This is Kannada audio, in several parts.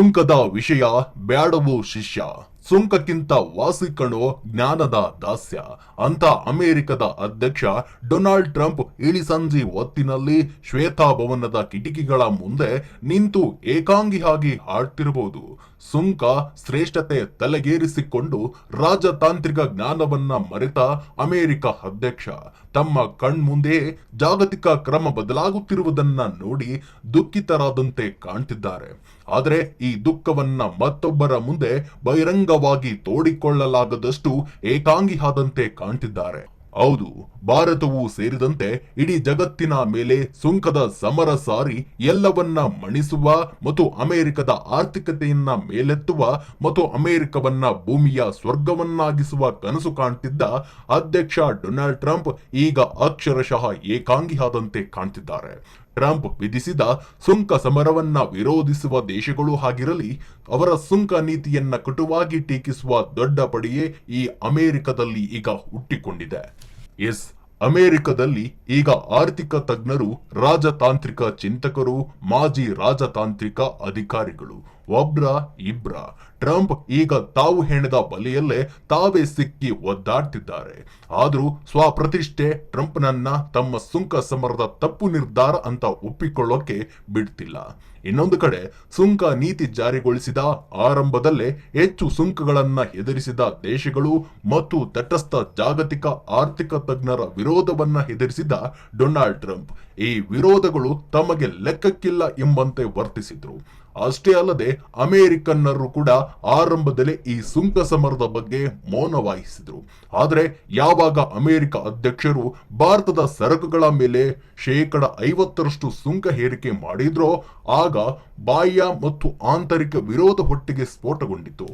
ಸುಂಕದ ವಿಷಯ ಬ್ಯಾಡವು ಶಿಷ್ಯ, ಸುಂಕಕ್ಕಿಂತ ವಾಸಿಕಣೋ ಜ್ಞಾನದ ದಾಸ್ಯ. ಅಂತ ಅಮೆರಿಕದ ಅಧ್ಯಕ್ಷ ಡೊನಾಲ್ಡ್ ಟ್ರಂಪ್ ಇಳಿಸಂಜಿ ಹೊತ್ತಿನಲ್ಲಿ ಶ್ವೇತಾಭವನದ ಕಿಟಕಿಗಳ ಮುಂದೆ ನಿಂತು ಏಕಾಂಗಿಯಾಗಿ ಹಾಡ್ತಿರಬಹುದು ಸುಂಕ ಶ್ರೇಷ್ಠತೆ ತಲೆಗೇರಿಸಿಕೊಂಡು ರಾಜತಾಂತ್ರಿಕ ಜ್ಞಾನವನ್ನ ಮರೆತ ಅಮೆರಿಕ ಅಧ್ಯಕ್ಷ ತಮ್ಮ ಕಣ್ಮುಂದೆ ಜಾಗತಿಕ ಕ್ರಮ ಬದಲಾಗುತ್ತಿರುವುದನ್ನ ನೋಡಿ ದುಃಖಿತರಾದಂತೆ ಕಾಣ್ತಿದ್ದಾರೆ. ಆದರೆ ಈ ದುಃಖವನ್ನ ಮತ್ತೊಬ್ಬರ ಮುಂದೆ ಬಹಿರಂಗವಾಗಿ ತೋಡಿಕೊಳ್ಳಲಾಗದಷ್ಟು ಏಕಾಂಗಿಯಾದಂತೆ ಕಾಣ್ತಿದ್ದಾರೆ. ಹೌದು, ಭಾರತವು ಸೇರಿದಂತೆ ಇಡೀ ಜಗತ್ತಿನ ಮೇಲೆ ಸುಂಕದ ಸಮರ ಸಾರಿ ಎಲ್ಲವನ್ನ ಮಣಿಸುವ ಮತ್ತು ಅಮೆರಿಕದ ಆರ್ಥಿಕತೆಯನ್ನ ಮೇಲೆತ್ತುವ ಮತ್ತು ಅಮೆರಿಕವನ್ನ ಭೂಮಿಯ ಸ್ವರ್ಗವನ್ನಾಗಿಸುವ ಕನಸು ಕಾಣ್ತಿದ್ದ ಅಧ್ಯಕ್ಷ ಡೊನಾಲ್ಡ್ ಟ್ರಂಪ್ ಈಗ ಅಕ್ಷರಶಃ ಏಕಾಂಗಿಯಾದಂತೆ ಕಾಣ್ತಿದ್ದಾರೆ. ಟ್ರಂಪ್ ವಿಧಿಸಿದ ಸುಂಕ ಸಮರವನ್ನ ವಿರೋಧಿಸುವ ದೇಶಗಳು ಆಗಿರಲಿ ಅವರ ಸುಂಕ ನೀತಿಯನ್ನ ಕಟುವಾಗಿ ಟೀಕಿಸುವ ದೊಡ್ಡ ಪಡೆಯೇ ಈ ಅಮೆರಿಕದಲ್ಲಿ ಈಗ ಹುಟ್ಟಿಕೊಂಡಿದೆ. ಎಸ್, ಅಮೆರಿಕದಲ್ಲಿ ಈಗ ಆರ್ಥಿಕ ತಜ್ಞರು, ರಾಜತಾಂತ್ರಿಕ ಚಿಂತಕರು, ಮಾಜಿ ರಾಜತಾಂತ್ರಿಕ ಅಧಿಕಾರಿಗಳು ಒಬ್ರ, ಇಬ್ರ. ಟ್ರಂಪ್ ಈಗ ತಾವು ಹೆಣೆದ ಬಲಿಯಲ್ಲೇ ತಾವೇ ಸಿಕ್ಕಿ ಒದ್ದಾಡ್ತಿದ್ದಾರೆ. ಆದರೂ ಸ್ವಪ್ರತಿಷ್ಠೆ ಟ್ರಂಪ್ನನ್ನ ತಮ್ಮ ಸುಂಕ ಸಮರದ ತಪ್ಪು ನಿರ್ಧಾರ ಅಂತ ಒಪ್ಪಿಕೊಳ್ಳೋಕೆ ಬಿಡ್ತಿಲ್ಲ. ಇನ್ನೊಂದು ಕಡೆ ಸುಂಕ ನೀತಿ ಜಾರಿಗೊಳಿಸಿದ ಆರಂಭದಲ್ಲೇ ಹೆಚ್ಚು ಸುಂಕಗಳನ್ನ ಎದುರಿಸಿದ ದೇಶಗಳು ಮತ್ತು ತಟಸ್ಥ ಜಾಗತಿಕ ಆರ್ಥಿಕ ತಜ್ಞರ ವಿರೋಧವನ್ನ ಎದುರಿಸಿದ ಡೊನಾಲ್ಡ್ ಟ್ರಂಪ್. ಈ ವಿರೋಧಗಳು ತಮಗೆ ಲೆಕ್ಕಕ್ಕಿಲ್ಲ ಎಂಬಂತೆ ವರ್ತಿಸಿದ್ರು. ಅಷ್ಟೇ ಅಲ್ಲದೆ ಅಮೆರಿಕನ್ನರು ಕೂಡ ಆರಂಭದಲ್ಲಿ ಈ ಸುಂಕ ಸಮರದ ಬಗ್ಗೆ ಮೌನ ವಹಿಸಿದರು ಆದರೆ ಯಾವಾಗ ಅಮೆರಿಕ ಅಧ್ಯಕ್ಷರು ಭಾರತದ ಸರಕುಗಳ ಮೇಲೆ ಶೇಕಡ ಐವತ್ತರಷ್ಟು ಸುಂಕ ಹೇರಿಕೆ ಮಾಡಿದ್ರೋ, ಆಗ ಬಾಹ್ಯ ಮತ್ತು ಆಂತರಿಕ ವಿರೋಧ ಒಟ್ಟಿಗೆ ಸ್ಫೋಟಗೊಂಡಿತು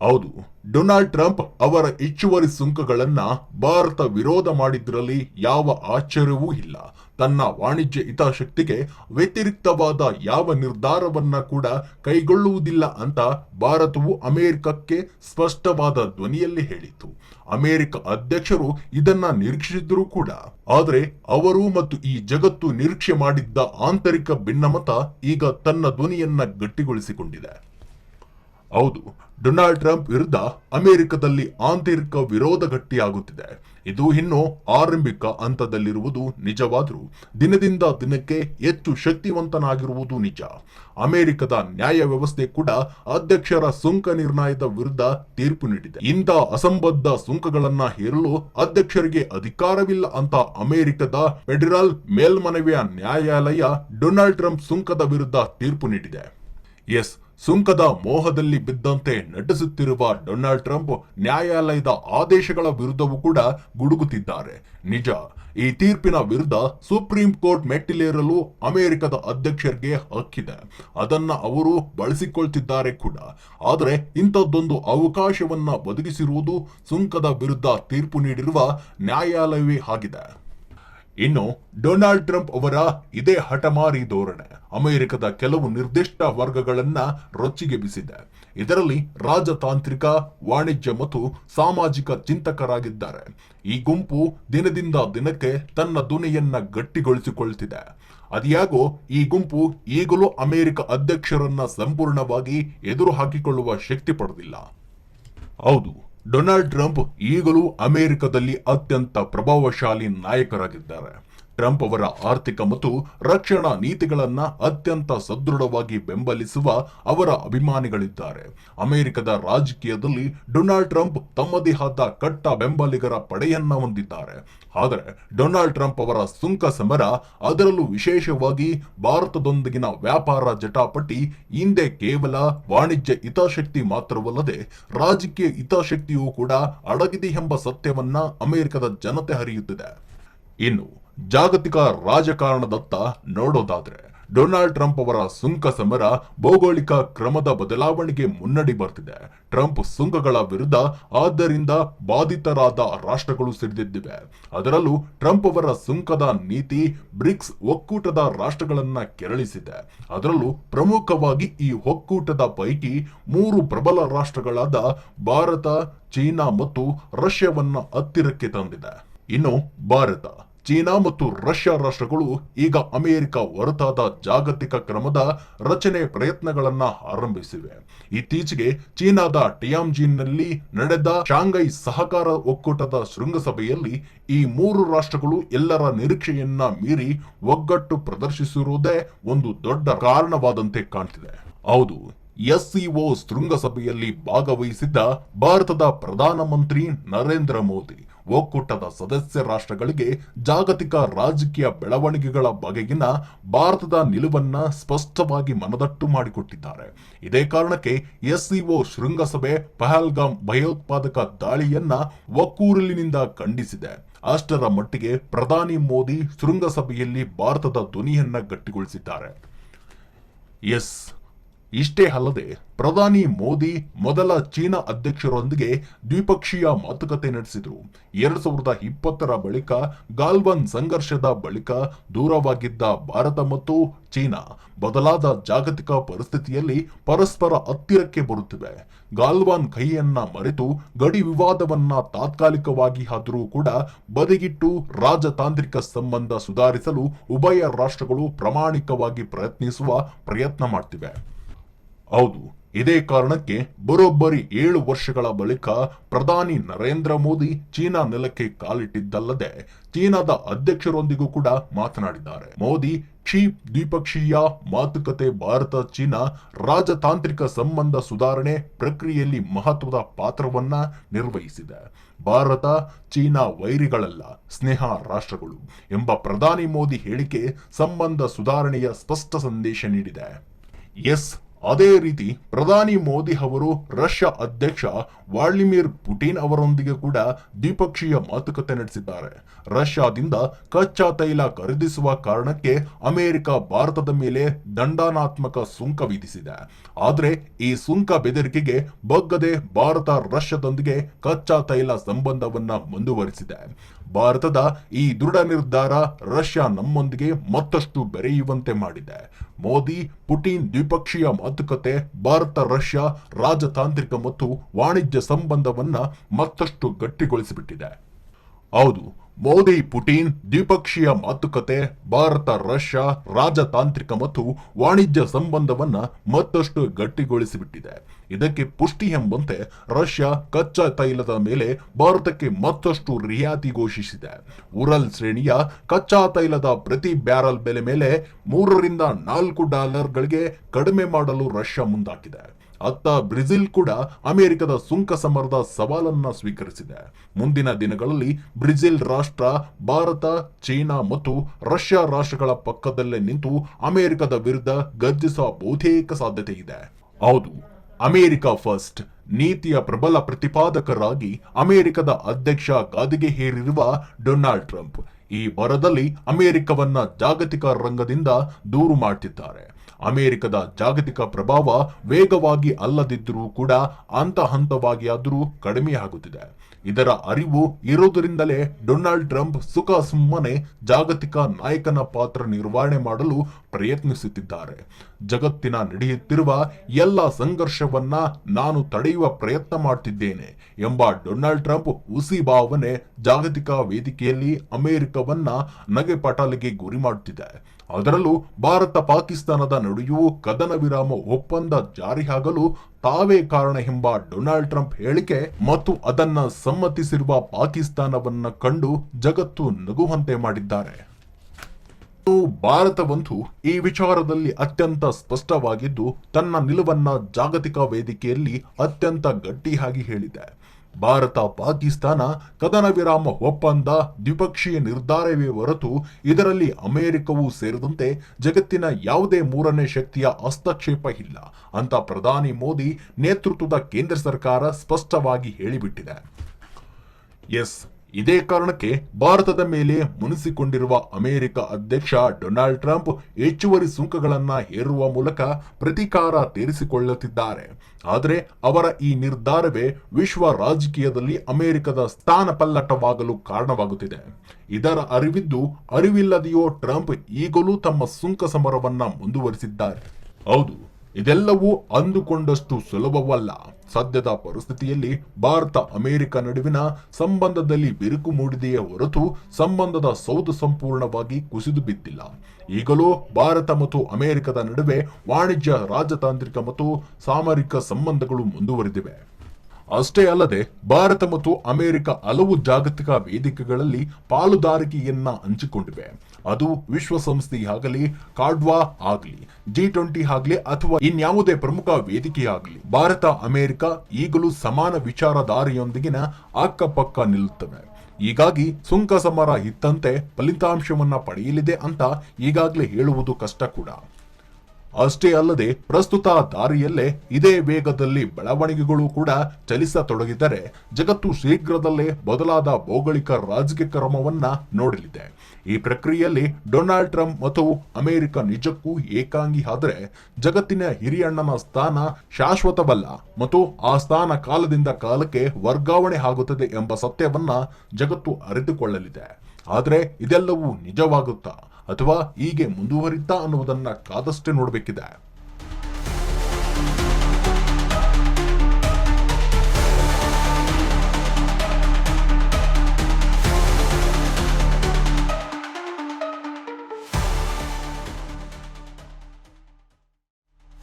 ಹೌದು, ಡೊನಾಲ್ಡ್ ಟ್ರಂಪ್ ಅವರ ಹೆಚ್ಚುವರಿ ಸುಂಕಗಳನ್ನ ಭಾರತ ವಿರೋಧ ಮಾಡಿದ್ರಲ್ಲಿ ಯಾವ ಆಶ್ಚರ್ಯವೂ ಇಲ್ಲ. ತನ್ನ ವಾಣಿಜ್ಯ ಹಿತಾಸಕ್ತಿಗೆ ವ್ಯತಿರಿಕ್ತವಾದ ಯಾವ ನಿರ್ಧಾರವನ್ನ ಕೂಡ ಕೈಗೊಳ್ಳುವುದಿಲ್ಲ ಅಂತ ಭಾರತವು ಅಮೆರಿಕಕ್ಕೆ ಸ್ಪಷ್ಟವಾದ ಧ್ವನಿಯಲ್ಲಿ ಹೇಳಿತು ಅಮೆರಿಕ ಅಧ್ಯಕ್ಷರು ಇದನ್ನ ನಿರೀಕ್ಷಿಸಿದ್ರು ಕೂಡ. ಆದರೆ ಅವರು ಮತ್ತು ಈ ಜಗತ್ತು ನಿರೀಕ್ಷೆ ಮಾಡಿದ್ದ ಆಂತರಿಕ ಭಿನ್ನಮತ ಈಗ ತನ್ನ ಧ್ವನಿಯನ್ನ ಗಟ್ಟಿಗೊಳಿಸಿಕೊಂಡಿದೆ. ಹೌದು, ಡೊನಾಲ್ಡ್ ಟ್ರಂಪ್ ವಿರುದ್ಧ ಅಮೆರಿಕದಲ್ಲಿ ಆಂತರಿಕ ವಿರೋಧ ಗಟ್ಟಿಯಾಗುತ್ತಿದೆ. ಇದು ಇನ್ನು ಆರಂಭಿಕ ಹಂತದಲ್ಲಿರುವುದು ನಿಜವಾದರೂ ದಿನದಿಂದ ದಿನಕ್ಕೆ ಹೆಚ್ಚು ಶಕ್ತಿವಂತನಾಗಿರುವುದು ನಿಜ. ಅಮೆರಿಕದ ನ್ಯಾಯ ವ್ಯವಸ್ಥೆ ಕೂಡ ಅಧ್ಯಕ್ಷರ ಸುಂಕ ನಿರ್ಣಯದ ವಿರುದ್ಧ ತೀರ್ಪು ನೀಡಿದೆ. ಇಂಥ ಅಸಂಬದ್ಧ ಸುಂಕಗಳನ್ನ ಹೇರಲು ಅಧ್ಯಕ್ಷರಿಗೆ ಅಧಿಕಾರವಿಲ್ಲ ಅಂತ ಅಮೆರಿಕದ ಫೆಡರಲ್ ಮೇಲ್ಮನವಿಯ ನ್ಯಾಯಾಲಯ ಡೊನಾಲ್ಡ್ ಟ್ರಂಪ್ ಸುಂಕದ ವಿರುದ್ಧ ತೀರ್ಪು ನೀಡಿದೆ. ಎಸ್. ಸುಂಕದ ಮೋಹದಲ್ಲಿ ಬಿದ್ದಂತೆ ನಟಿಸುತ್ತಿರುವ ಡೊನಾಲ್ಡ್ ಟ್ರಂಪ್ ನ್ಯಾಯಾಲಯದ ಆದೇಶಗಳ ವಿರುದ್ಧವೂ ಕೂಡ ಗುಡುಗುತ್ತಿದ್ದಾರೆ. ನಿಜ, ಈ ತೀರ್ಪಿನ ವಿರುದ್ಧ ಸುಪ್ರೀಂ ಕೋರ್ಟ್ ಮೆಟ್ಟಿಲೇರಲು ಅಮೆರಿಕದ ಅಧ್ಯಕ್ಷರಿಗೆ ಹಕ್ಕಿದೆ. ಅದನ್ನ ಅವರು ಬಳಸಿಕೊಳ್ತಿದ್ದಾರೆ ಕೂಡ. ಆದರೆ ಇಂಥದ್ದೊಂದು ಅವಕಾಶವನ್ನ ಒದಗಿಸಿರುವುದು ಸುಂಕದ ವಿರುದ್ಧ ತೀರ್ಪು ನೀಡಿರುವ ನ್ಯಾಯಾಲಯವೇ ಆಗಿದೆ. ಇನ್ನು ಡೊನಾಲ್ಡ್ ಟ್ರಂಪ್ ಅವರ ಇದೇ ಹಠಮಾರಿ ಧೋರಣೆ ಅಮೆರಿಕದ ಕೆಲವು ನಿರ್ದಿಷ್ಟ ವರ್ಗಗಳನ್ನ ರೊಚ್ಚಿಗೆಬ್ಬಿಸಿದೆ ಇದರಲ್ಲಿ ರಾಜತಾಂತ್ರಿಕ, ವಾಣಿಜ್ಯ ಮತ್ತು ಸಾಮಾಜಿಕ ಚಿಂತಕರಾಗಿದ್ದಾರೆ. ಈ ಗುಂಪು ದಿನದಿಂದ ದಿನಕ್ಕೆ ತನ್ನ ದುನಿಯನ್ನ ಗಟ್ಟಿಗೊಳಿಸಿಕೊಳ್ತಿದೆ. ಅದ್ಯಾಗೋ ಈ ಗುಂಪು ಈಗಲೂ ಅಮೆರಿಕ ಅಧ್ಯಕ್ಷರನ್ನ ಸಂಪೂರ್ಣವಾಗಿ ಎದುರು ಹಾಕಿಕೊಳ್ಳುವ ಶಕ್ತಿ ಪಡೆದಿಲ್ಲ. ಹೌದು. ಡೊನಾಲ್ಡ್ ಟ್ರಂಪ್ ಈಗಲೂ ಅಮೆರಿಕದಲ್ಲಿ ಅತ್ಯಂತ ಪ್ರಭಾವಶಾಲಿ ನಾಯಕರಾಗಿದ್ದಾರೆ. ಟ್ರಂಪ್ ಅವರ ಆರ್ಥಿಕ ಮತ್ತು ರಕ್ಷಣಾ ನೀತಿಗಳನ್ನ ಅತ್ಯಂತ ಸದೃಢವಾಗಿ ಬೆಂಬಲಿಸುವ ಅವರ ಅಭಿಮಾನಿಗಳಿದ್ದಾರೆ. ಅಮೆರಿಕದ ರಾಜಕೀಯದಲ್ಲಿ ಡೊನಾಲ್ಡ್ ಟ್ರಂಪ್ ತಮ್ಮದೇ ಆದ ಕಟ್ಟ ಬೆಂಬಲಿಗರ ಪಡೆಯನ್ನ ಹೊಂದಿದ್ದಾರೆ. ಆದರೆ ಡೊನಾಲ್ಡ್ ಟ್ರಂಪ್ ಅವರ ಸುಂಕ ಸಮರ ಅದರಲ್ಲೂ ವಿಶೇಷವಾಗಿ ಭಾರತದೊಂದಿಗಿನ ವ್ಯಾಪಾರ ಜಟಾಪಟಿ, ಹಿಂದೆ ಕೇವಲ ವಾಣಿಜ್ಯ ಹಿತಾಶಕ್ತಿ ಮಾತ್ರವಲ್ಲದೆ ರಾಜಕೀಯ ಹಿತಾಶಕ್ತಿಯೂ ಕೂಡ ಅಡಗಿದೆ ಎಂಬ ಸತ್ಯವನ್ನ ಅಮೆರಿಕದ ಜನತೆ ಹರಿಯುತ್ತಿದೆ ಇನ್ನು ಜಾಗತಿಕ ರಾಜಕಾರಣದತ್ತ ನೋಡೋದಾದ್ರೆ, ಡೊನಾಲ್ಡ್ ಟ್ರಂಪ್ ಅವರ ಸುಂಕ ಸಮರ ಭೌಗೋಳಿಕ ಕ್ರಮದ ಬದಲಾವಣೆಗೆ ಮುನ್ನಡಿ ಬರ್ತಿದೆ. ಟ್ರಂಪ್ ಸುಂಕಗಳ ವಿರುದ್ಧ ಆದ್ದರಿಂದ ಬಾಧಿತರಾದ ರಾಷ್ಟ್ರಗಳು ಸಿಡಿದಿದ್ದಿವೆ. ಅದರಲ್ಲೂ ಟ್ರಂಪ್ ಅವರ ಸುಂಕದ ನೀತಿ ಬ್ರಿಕ್ಸ್ ಒಕ್ಕೂಟದ ರಾಷ್ಟ್ರಗಳನ್ನ ಕೆರಳಿಸಿದೆ. ಅದರಲ್ಲೂ ಪ್ರಮುಖವಾಗಿ ಈ ಒಕ್ಕೂಟದ ಪೈಕಿ ಮೂರು ಪ್ರಬಲ ರಾಷ್ಟ್ರಗಳಾದ ಭಾರತ, ಚೀನಾ ಮತ್ತು ರಷ್ಯಾವನ್ನ ಹತ್ತಿರಕ್ಕೆ ತಂದಿದೆ. ಇನ್ನು ಭಾರತ. ಚೀನಾ ಮತ್ತು ರಷ್ಯಾ ರಾಷ್ಟ್ರಗಳು ಈಗ ಅಮೆರಿಕ ಹೊರತಾದ ಜಾಗತಿಕ ಕ್ರಮದ ರಚನೆ ಪ್ರಯತ್ನಗಳನ್ನು ಆರಂಭಿಸಿವೆ. ಇತ್ತೀಚೆಗೆ ಚೀನಾದ ಟಿಯಾಂಜಿನ್ನಲ್ಲಿ ನಡೆದ ಶಾಂಘೈ ಸಹಕಾರ ಒಕ್ಕೂಟದ ಶೃಂಗಸಭೆಯಲ್ಲಿ ಈ ಮೂರು ರಾಷ್ಟ್ರಗಳು ಎಲ್ಲರ ನಿರೀಕ್ಷೆಯನ್ನ ಮೀರಿ ಒಗ್ಗಟ್ಟು ಪ್ರದರ್ಶಿಸಿರುವುದೇ ಒಂದು ದೊಡ್ಡ ಕಾರಣವಾದಂತೆ ಕಾಣ್ತಿದೆ. ಹೌದು ಎಸ್ಸಿಒ ಶೃಂಗಸಭೆಯಲ್ಲಿ ಭಾಗವಹಿಸಿದ್ದ ಭಾರತದ ಪ್ರಧಾನಮಂತ್ರಿ ನರೇಂದ್ರ ಮೋದಿ, ಒಕ್ಕೂಟದ ಸದಸ್ಯ ರಾಷ್ಟ್ರಗಳಿಗೆ ಜಾಗತಿಕ ರಾಜಕೀಯ ಬೆಳವಣಿಗೆಗಳ ಬಗೆಗಿನ ಭಾರತದ ನಿಲುವನ್ನ ಸ್ಪಷ್ಟವಾಗಿ ಮನದಟ್ಟು ಮಾಡಿಕೊಟ್ಟಿದ್ದಾರೆ. ಇದೇ ಕಾರಣಕ್ಕೆ ಎಸ್ಸಿಒ ಶೃಂಗಸಭೆ ಪಹಲ್ಗಾಮ್ ಭಯೋತ್ಪಾದಕ ದಾಳಿಯನ್ನ ಒಕ್ಕೂರಲಿನಿಂದ ಖಂಡಿಸಿದೆ. ಅಷ್ಟರ ಮಟ್ಟಿಗೆ ಪ್ರಧಾನಿ ಮೋದಿ ಶೃಂಗಸಭೆಯಲ್ಲಿ ಭಾರತದ ಧ್ವನಿಯನ್ನ ಗಟ್ಟಿಗೊಳಿಸಿದ್ದಾರೆ. ಎಸ್. ಇಷ್ಟೇ ಅಲ್ಲದೆ ಪ್ರಧಾನಿ ಮೋದಿ ಮೊದಲ ಚೀನಾ ಅಧ್ಯಕ್ಷರೊಂದಿಗೆ ದ್ವಿಪಕ್ಷೀಯ ಮಾತುಕತೆ ನಡೆಸಿದರು. ಎರಡು ಸಾವಿರದ ಇಪ್ಪತ್ತರ ಬಳಿಕ ಗಾಲ್ವನ್ ಸಂಘರ್ಷದ ಬಳಿಕ ದೂರವಾಗಿದ್ದ ಭಾರತ ಮತ್ತು ಚೀನಾ ಬದಲಾದ ಜಾಗತಿಕ ಪರಿಸ್ಥಿತಿಯಲ್ಲಿ ಪರಸ್ಪರ ಹತ್ತಿರಕ್ಕೆ ಬರುತ್ತಿವೆ. ಗಾಲ್ವಾನ್ ಕೈಯನ್ನ ಮರೆತು ಗಡಿ ವಿವಾದವನ್ನ ತಾತ್ಕಾಲಿಕವಾಗಿ ಆದರೂ ಕೂಡ ಬದಿಗಿಟ್ಟು ರಾಜತಾಂತ್ರಿಕ ಸಂಬಂಧ ಸುಧಾರಿಸಲು ಉಭಯ ರಾಷ್ಟ್ರಗಳು ಪ್ರಾಮಾಣಿಕವಾಗಿ ಪ್ರಯತ್ನಿಸುವ ಪ್ರಯತ್ನ ಮಾಡ್ತಿವೆ. ಹೌದು, ಇದೇ ಕಾರಣಕ್ಕೆ ಬರೋಬ್ಬರಿ ಏಳು ವರ್ಷಗಳ ಬಳಿಕ ಪ್ರಧಾನಿ ನರೇಂದ್ರ ಮೋದಿ ಚೀನಾ ನೆಲಕ್ಕೆ ಕಾಲಿಟ್ಟಿದ್ದಲ್ಲದೆ ಚೀನಾದ ಅಧ್ಯಕ್ಷರೊಂದಿಗೂ ಕೂಡ ಮಾತನಾಡಿದ್ದಾರೆ. ಮೋದಿ ಕ್ಷಿ ದ್ವಿಪಕ್ಷೀಯ ಮಾತುಕತೆ ಭಾರತ ಚೀನಾ ರಾಜತಾಂತ್ರಿಕ ಸಂಬಂಧ ಸುಧಾರಣೆ ಪ್ರಕ್ರಿಯೆಯಲ್ಲಿ ಮಹತ್ವದ ಪಾತ್ರವನ್ನ ನಿರ್ವಹಿಸಿದೆ. ಭಾರತ ಚೀನಾ ವೈರಿಗಳಲ್ಲ, ಸ್ನೇಹ ರಾಷ್ಟ್ರಗಳು ಎಂಬ ಪ್ರಧಾನಿ ಮೋದಿ ಹೇಳಿಕೆ ಸಂಬಂಧ ಸುಧಾರಣೆಯ ಸ್ಪಷ್ಟ ಸಂದೇಶ ನೀಡಿದೆ. ಎಸ್. ಅದೇ ರೀತಿ ಪ್ರಧಾನಿ ಮೋದಿ ಅವರು ರಷ್ಯಾ ಅಧ್ಯಕ್ಷ ವ್ಲಾಡಿಮಿರ್ ಪುಟಿನ್ ಅವರೊಂದಿಗೆ ಕೂಡ ದ್ವಿಪಕ್ಷೀಯ ಮಾತುಕತೆ ನಡೆಸಿದ್ದಾರೆ. ರಷ್ಯಾದಿಂದ ಕಚ್ಚಾ ತೈಲ ಖರೀದಿಸುವ ಕಾರಣಕ್ಕೆ ಅಮೆರಿಕ ಭಾರತದ ಮೇಲೆ ದಂಡನಾತ್ಮಕ ಸುಂಕ ವಿಧಿಸಿದೆ. ಆದರೆ ಈ ಸುಂಕ ಬೆದರಿಕೆಗೆ ಬಗ್ಗದೆ ಭಾರತ ರಷ್ಯಾದೊಂದಿಗೆ ಕಚ್ಚಾ ತೈಲ ಸಂಬಂಧವನ್ನ ಮುಂದುವರಿಸಿದೆ. ಭಾರತದ ಈ ದೃಢ ನಿರ್ಧಾರ ರಷ್ಯಾ ನಮ್ಮೊಂದಿಗೆ ಮತ್ತಷ್ಟು ಬೆರೆಯುವಂತೆ ಮಾಡಿದೆ. ಮೋದಿ, ಪುಟಿನ್ ದ್ವಿಪಕ್ಷೀಯ ಮಾತುಕತೆ, ಭಾರತ, ರಷ್ಯಾ, ರಾಜತಾಂತ್ರಿಕ ಮತ್ತು ವಾಣಿಜ್ಯ ಸಂಬಂಧವನ್ನ ಮತ್ತಷ್ಟು ಗಟ್ಟಿಗೊಳಿಸಿಬಿಟ್ಟಿದೆ. ಹೌದು, ಮೋದಿ, ಪುಟಿನ್ ದ್ವಿಪಕ್ಷೀಯ ಮಾತುಕತೆ, ಭಾರತ, ರಷ್ಯಾ, ರಾಜತಾಂತ್ರಿಕ ಮತ್ತು ವಾಣಿಜ್ಯ ಸಂಬಂಧವನ್ನ ಮತ್ತಷ್ಟು ಗಟ್ಟಿಗೊಳಿಸಿಬಿಟ್ಟಿದೆ. ಇದಕ್ಕೆ ಪುಷ್ಟಿ ಎಂಬಂತೆ ರಷ್ಯಾ ಕಚ್ಚಾ ತೈಲದ ಮೇಲೆ ಭಾರತಕ್ಕೆ ಮತ್ತಷ್ಟು ರಿಯಾಯಿತಿ ಘೋಷಿಸಿದೆ. ಉರಲ್ ಶ್ರೇಣಿಯ ಕಚ್ಚಾ ತೈಲದ ಪ್ರತಿ ಬ್ಯಾರಲ್ ಬೆಲೆ ಮೇಲೆ ಮೂರರಿಂದ ನಾಲ್ಕು ಡಾಲರ್ಗಳಿಗೆ ಕಡಿಮೆ ಮಾಡಲು ರಷ್ಯಾ ಮುಂದಾಗಿದೆ. ಅತ್ತ ಬ್ರೆಜಿಲ್ ಕೂಡ ಅಮೆರಿಕದ ಸುಂಕ ಸಮರದ ಸವಾಲನ್ನ ಸ್ವೀಕರಿಸಿದೆ. ಮುಂದಿನ ದಿನಗಳಲ್ಲಿ ಬ್ರೆಜಿಲ್ ರಾಷ್ಟ್ರ, ಭಾರತ, ಚೀನಾ ಮತ್ತು ರಷ್ಯಾ ರಾಷ್ಟ್ರಗಳ ಪಕ್ಕದಲ್ಲೇ ನಿಂತು ಅಮೆರಿಕದ ವಿರುದ್ಧ ಗರ್ಜಿಸುವ ಬಹುತೇಕ ಸಾಧ್ಯತೆ ಇದೆ. ಹೌದು ಅಮೆರಿಕ ಫಸ್ಟ್ ನೀತಿಯ ಪ್ರಬಲ ಪ್ರತಿಪಾದಕರಾಗಿ ಅಮೆರಿಕದ ಅಧ್ಯಕ್ಷ ಗಾದಿಗೆ ಹೇರಿರುವ ಡೊನಾಲ್ಡ್ ಟ್ರಂಪ್ ಈ ಬರದಲ್ಲಿ ಅಮೆರಿಕವನ್ನ ಜಾಗತಿಕ ರಂಗದಿಂದ ದೂರು ಮಾಡ್ತಿದ್ದಾರೆ. ಅಮೆರಿಕದ ಜಾಗತಿಕ ಪ್ರಭಾವ ವೇಗವಾಗಿ ಅಲ್ಲದಿದ್ದರೂ ಕೂಡ ಹಂತ ಹಂತವಾಗಿ ಆದರೂ ಕಡಿಮೆಯಾಗುತ್ತಿದೆ. ಇದರ ಅರಿವು ಇರುವುದರಿಂದಲೇ ಡೊನಾಲ್ಡ್ ಟ್ರಂಪ್ ಸುಖ ಸುಮ್ಮನೆ ಜಾಗತಿಕ ನಾಯಕನ ಪಾತ್ರ ನಿರ್ವಹಣೆ ಮಾಡಲು ಪ್ರಯತ್ನಿಸುತ್ತಿದ್ದಾರೆ. ಜಗತ್ತಿನ ನಡೆಯುತ್ತಿರುವ ಎಲ್ಲ ಸಂಘರ್ಷವನ್ನ ನಾನು ತಡೆಯುವ ಪ್ರಯತ್ನ ಮಾಡ್ತಿದ್ದೇನೆ ಎಂಬ ಡೊನಾಲ್ಡ್ ಟ್ರಂಪ್ ಹುಸಿ ಭಾವನೆ ಜಾಗತಿಕ ವೇದಿಕೆಯಲ್ಲಿ ಅಮೆರಿಕವನ್ನ ನಗೆಪಟಲಿಗೆ ಗುರಿ ಮಾಡುತ್ತಿದೆ ಅದರಲ್ಲೂ ಭಾರತ ಪಾಕಿಸ್ತಾನದ ನಡುವೆಯೂ ಕದನ ವಿರಾಮ ಒಪ್ಪಂದ ಜಾರಿಯಾಗಲು ತಾವೇ ಕಾರಣ ಎಂಬ ಡೊನಾಲ್ಡ್ ಟ್ರಂಪ್ ಹೇಳಿಕೆ ಮತ್ತು ಅದನ್ನ ಸಮ್ಮತಿಸಿರುವ ಪಾಕಿಸ್ತಾನವನ್ನ ಕಂಡು ಜಗತ್ತು ನಗುವಂತೆ ಮಾಡಿದ್ದಾರೆ. ಭಾರತವಂತೂ ಈ ವಿಚಾರದಲ್ಲಿ ಅತ್ಯಂತ ಸ್ಪಷ್ಟವಾಗಿದ್ದು, ತನ್ನ ನಿಲುವನ್ನ ಜಾಗತಿಕ ವೇದಿಕೆಯಲ್ಲಿ ಅತ್ಯಂತ ಗಟ್ಟಿಯಾಗಿ ಹೇಳಿದೆ. ಭಾರತ ಪಾಕಿಸ್ತಾನ ಕದನ ವಿರಾಮ ಒಪ್ಪಂದ ದ್ವಿಪಕ್ಷೀಯ ನಿರ್ಧಾರವೇ ಹೊರತು ಇದರಲ್ಲಿ ಅಮೆರಿಕವೂ ಸೇರಿದಂತೆ ಜಗತ್ತಿನ ಯಾವುದೇ ಮೂರನೇ ಶಕ್ತಿಯ ಹಸ್ತಕ್ಷೇಪ ಇಲ್ಲ ಅಂತ ಪ್ರಧಾನಿ ಮೋದಿ ನೇತೃತ್ವದ ಕೇಂದ್ರ ಸರ್ಕಾರ ಸ್ಪಷ್ಟವಾಗಿ ಹೇಳಿಬಿಟ್ಟಿದೆ. ಎಸ್. ಇದೇ ಕಾರಣಕ್ಕೆ ಭಾರತದ ಮೇಲೆ ಮುನಿಸಿಕೊಂಡಿರುವ ಅಮೆರಿಕ ಅಧ್ಯಕ್ಷ ಡೊನಾಲ್ಡ್ ಟ್ರಂಪ್ ಹೆಚ್ಚುವರಿ ಸುಂಕಗಳನ್ನು ಹೇರುವ ಮೂಲಕ ಪ್ರತೀಕಾರ ತೀರಿಸಿಕೊಳ್ಳುತ್ತಿದ್ದಾರೆ. ಆದರೆ ಅವರ ಈ ನಿರ್ಧಾರವೇ ವಿಶ್ವ ರಾಜಕೀಯದಲ್ಲಿ ಅಮೆರಿಕದ ಸ್ಥಾನ ಪಲ್ಲಟವಾಗಲು ಕಾರಣವಾಗುತ್ತಿದೆ. ಇದರ ಅರಿವಿದ್ದು ಅರಿವಿಲ್ಲದೆಯೋ ಟ್ರಂಪ್ ಈಗಲೂ ತಮ್ಮ ಸುಂಕ ಸಮರವನ್ನ ಮುಂದುವರಿಸಿದ್ದಾರೆ. ಹೌದು ಇದೆಲ್ಲವೂ ಅಂದುಕೊಂಡಷ್ಟು ಸುಲಭವಲ್ಲ. ಸದ್ಯದ ಪರಿಸ್ಥಿತಿಯಲ್ಲಿ ಭಾರತ ಅಮೆರಿಕ ನಡುವಿನ ಸಂಬಂಧದಲ್ಲಿ ಬಿರುಕು ಮೂಡಿದೆಯೇ ಹೊರತು ಸಂಬಂಧದ ಸೌದು ಸಂಪೂರ್ಣವಾಗಿ ಕುಸಿದು ಬಿದ್ದಿಲ್ಲ. ಈಗಲೂ ಭಾರತ ಮತ್ತು ಅಮೆರಿಕದ ನಡುವೆ ವಾಣಿಜ್ಯ, ರಾಜತಾಂತ್ರಿಕ ಮತ್ತು ಸಾಮರಿಕ ಸಂಬಂಧಗಳು ಮುಂದುವರೆದಿವೆ. ಅಷ್ಟೇ ಅಲ್ಲದೆ, ಭಾರತ ಮತ್ತು ಅಮೆರಿಕ ಹಲವು ಜಾಗತಿಕ ವೇದಿಕೆಗಳಲ್ಲಿ ಪಾಲುದಾರಿಕೆಯನ್ನ ಹಂಚಿಕೊಂಡಿವೆ. ಅದು ವಿಶ್ವಸಂಸ್ಥೆಯಾಗಲಿ ಕಾಡ್ವಾ ಆಗಲಿ ಜಿ ಟ್ವೆಂಟಿ ಆಗಲಿ ಅಥವಾ ಇನ್ಯಾವುದೇ ಪ್ರಮುಖ ವೇದಿಕೆಯಾಗಲಿ, ಭಾರತ, ಅಮೆರಿಕ ಈಗಲೂ ಸಮಾನ ವಿಚಾರಧಾರೆಯೊಂದಿಗಿನ ಅಕ್ಕಪಕ್ಕ ನಿಲ್ಲುತ್ತವೆ. ಹೀಗಾಗಿ ಸುಂಕ ಸಮರ ಇತ್ತಂತೆ ಫಲಿತಾಂಶವನ್ನ ಪಡೆಯಲಿದೆ ಅಂತ ಈಗಾಗಲೇ ಹೇಳುವುದು ಕಷ್ಟ ಕೂಡ. ಅಷ್ಟೇ ಅಲ್ಲದೆ ಪ್ರಸ್ತುತ ದಾರಿಯಲ್ಲೇ ಇದೇ ವೇಗದಲ್ಲಿ ಬೆಳವಣಿಗೆಗಳು ಕೂಡ ಚಲಿಸತೊಡಗಿದರೆ ಜಗತ್ತು ಶೀಘ್ರದಲ್ಲೇ ಬದಲಾದ ಭೌಗೋಳಿಕ ರಾಜಕೀಯ ಕ್ರಮವನ್ನ ನೋಡಲಿದೆ. ಈ ಪ್ರಕ್ರಿಯೆಯಲ್ಲಿ ಡೊನಾಲ್ಡ್ ಟ್ರಂಪ್ ಮತ್ತು ಅಮೆರಿಕ ನಿಜಕ್ಕೂ ಏಕಾಂಗಿ ಆದರೆ ಜಗತ್ತಿನ ಹಿರಿಯಣ್ಣನ ಸ್ಥಾನ ಶಾಶ್ವತವಲ್ಲ ಮತ್ತು ಆ ಸ್ಥಾನ ಕಾಲದಿಂದ ಕಾಲಕ್ಕೆ ವರ್ಗಾವಣೆ ಆಗುತ್ತದೆ ಎಂಬ ಸತ್ಯವನ್ನ ಜಗತ್ತು ಅರಿತುಕೊಳ್ಳಲಿದೆ. ಆದರೆ ಇದೆಲ್ಲವೂ ನಿಜವಾಗುತ್ತಾ ಅಥವಾ ಹೀಗೆ ಮುಂದುವರಿತಾ ಅನ್ನುವುದನ್ನು ಕಾದಷ್ಟೇ ನೋಡಬೇಕಿದೆ.